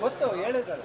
ಗೊತ್ತು ಹೇಳಿದ್ರಲ್ಲ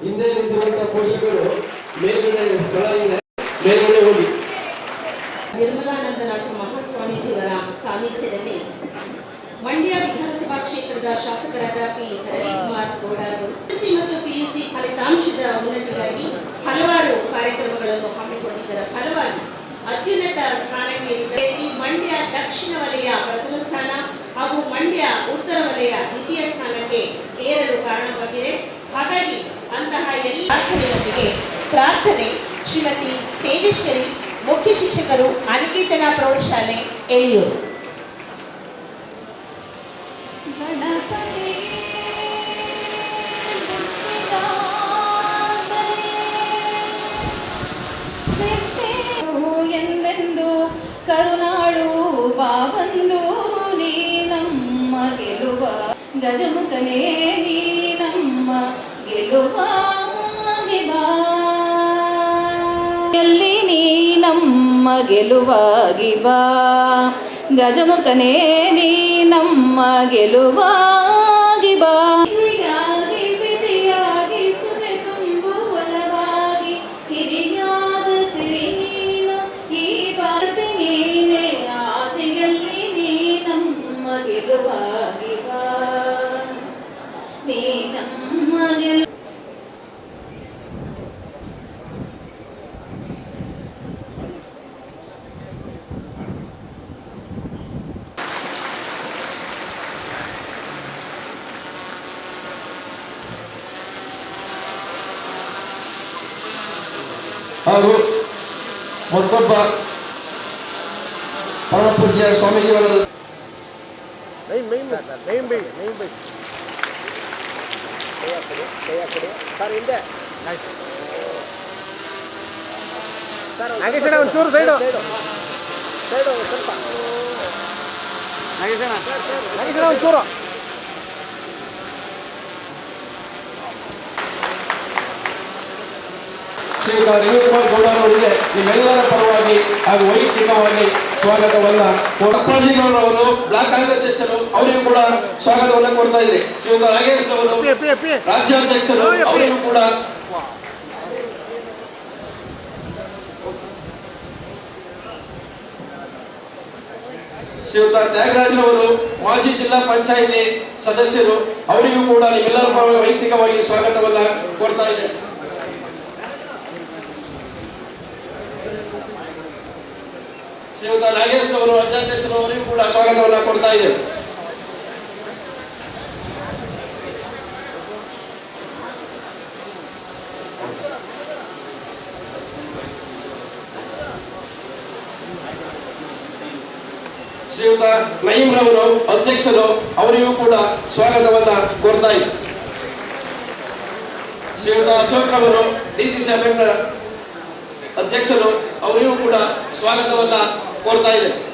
ಹಿಂದೆ ನಿಂತಿರುವಂತಹ ಪೋಷಕರು ಮೇಲ್ಗಡೆ ಸ್ಥಳ ಇದೆ, ಮೇಲ್ಗಡೆ ಹೋಗಿ. ನಿರ್ಮಲಾನಂದನಾಥ ಮಹಾಸ್ವಾಮೀಜಿಯವರ ಸಾನ್ನಿಧ್ಯದಲ್ಲಿ ಮಂಡ್ಯ ವಿಧಾನಸಭಾ ಕ್ಷೇತ್ರದ ಶಾಸಕರಾದ ಪಿ. ರವಿಕುಮಾರ್ ಗೌಡ ಮತ್ತು ಪಿಯುಸಿ ಫಲಿತಾಂಶದ ಉನ್ನತಿಗಾಗಿ ಹಲವಾರು ಕಾರ್ಯಕ್ರಮಗಳನ್ನು ಹಮ್ಮಿಕೊಂಡಿದ್ದರ ಫಲವಾಗಿ ಅತ್ಯುನ್ನತ ಸ್ಥಾನಕ್ಕೆ ಮಂಡ್ಯ ದಕ್ಷಿಣ ವಲಯ ಪ್ರಥಮ ಸ್ಥಾನ ಹಾಗೂ ಮಂಡ್ಯ ಉತ್ತರ ವಲಯ ಪ್ರಾರ್ಥನೆ ಶ್ರೀಮತಿ ತೇಜಸ್ವರಿ ಮುಖ್ಯ ಶಿಕ್ಷಕರು ಅನಿಕೇತನ ಪ್ರೌಢಶಾಲೆ, ಎಳೆಯೂರು. ಎಂದೆಂದು ಕರುಣಾಳು ಬಾಬಂದು ನೀ ನಮ್ಮ ಗೆಲುವ ಗಜಮುಖನೇ ನೀ ನಮ್ಮ ಗೆಲುವಾಗಿ ನಮ್ಮ ಗೆಲುವಾಗಿ ಬಾ. ಗಜಮುಖನೇ ನೀ ನಮ್ಮ ಗೆಲುವಾಗಿ ಬಾ. ಗೆಲುವಾಗಿ ಬಾ. ನೀ ನಮ್ಮ ಗೆಲು ಹಾಗೂ ಮತ್ತೊಬ್ಬ ಸ್ವಲ್ಪ ನಾಗೇಶ್ವರ ಸ್ವಾಮೀಜಿಯವರ ನೈಮ್ ಶ್ರೀಯುತ ರವಿಕುಮಾರ್ ಗೌಡರವರಿಗೆ ನಿಮ್ಮೆಲ್ಲರ ಪರವಾಗಿ ಹಾಗೂ ವೈಯಕ್ತಿಕವಾಗಿ ಸ್ವಾಗತವನ್ನ ಅಪ್ಪಾಜಿಗೌಡರವರು ಬ್ಲಾಕ್ ಅಧ್ಯಕ್ಷರು ಅವರಿಗೂ ಕೂಡ ಸ್ವಾಗತವನ್ನ ಕೊಡ್ತಾ ಇದೆ ಶ್ರೀಯುತ ನಾಗೇಶ್ ಅವರು ರಾಜ್ಯಾಧ್ಯಕ್ಷರು ಅವರಿಗೂ ಕೂಡ ಶ್ರೀಯುತ ತ್ಯಾಗರಾಜರವರು ಮಾಜಿ ಜಿಲ್ಲಾ ಪಂಚಾಯಿತಿ ಸದಸ್ಯರು ಅವರಿಗೂ ಕೂಡ ನಿಮ್ಮೆಲ್ಲರ ಪರವಾಗಿ ವೈಯಕ್ತಿಕವಾಗಿ ಸ್ವಾಗತವನ್ನ ಕೊಡ್ತಾ ಇದ್ದೇನೆ ಶ್ರೀಯುತ ನಾಗೇಶ್ ಅವರು ಅಧ್ಯಕ್ಷರವರಿಗೂ ಕೂಡ ಸ್ವಾಗತವನ್ನು ಕೊಡ್ತಾ ಇದ್ದೇವೆ. ಶ್ರೀಯುತ ನಯೀಂ ರವರು, ಅಧ್ಯಕ್ಷರು, ಅವರಿಗೂ ಕೂಡ ಸ್ವಾಗತವನ್ನ ಕೋರ್ತಾ ಇದ್ದಾರೆ ಶ್ರೀಯುತ ಅಶೋಕ್ ರವರು ಡಿಸಿಸಿ ಅಧ್ಯಕ್ಷ ಅಧ್ಯಕ್ಷರು, ಅವರಿಗೂ ಕೂಡ ಸ್ವಾಗತವನ್ನ ಕೋರ್ತಾ ಇದೆ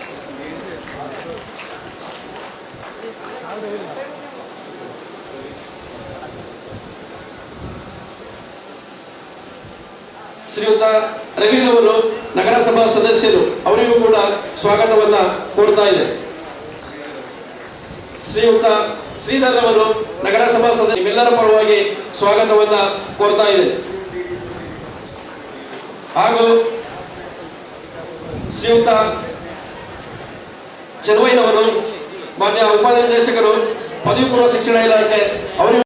ಶ್ರೀಯುತ ಅವರು ನಗರಸಭಾ ಸದಸ್ಯರು, ಅವರಿಗೂ ಕೂಡ ಸ್ವಾಗತವನ್ನ ಕೋರ್ತಾ ಇದೆ. ಶ್ರೀಯುತ ಶ್ರೀಧರ್ ಅವರು ನಗರಸಭಾ ಸದಸ್ಯ ಎಲ್ಲರ ಪರವಾಗಿ ಸ್ವಾಗತವನ್ನ ಕೋರ್ತಾ ಇದೆ. ಹಾಗೂ ಶ್ರೀಯುತ ಚೆಲುವಯ್ಯನವರು ಮಾನ್ಯ ಉಪನಿರ್ದೇಶಕರು ಪದವಿ ಪೂರ್ವ ಶಿಕ್ಷಣ ಇಲಾಖೆ ಅವರಿಗೂ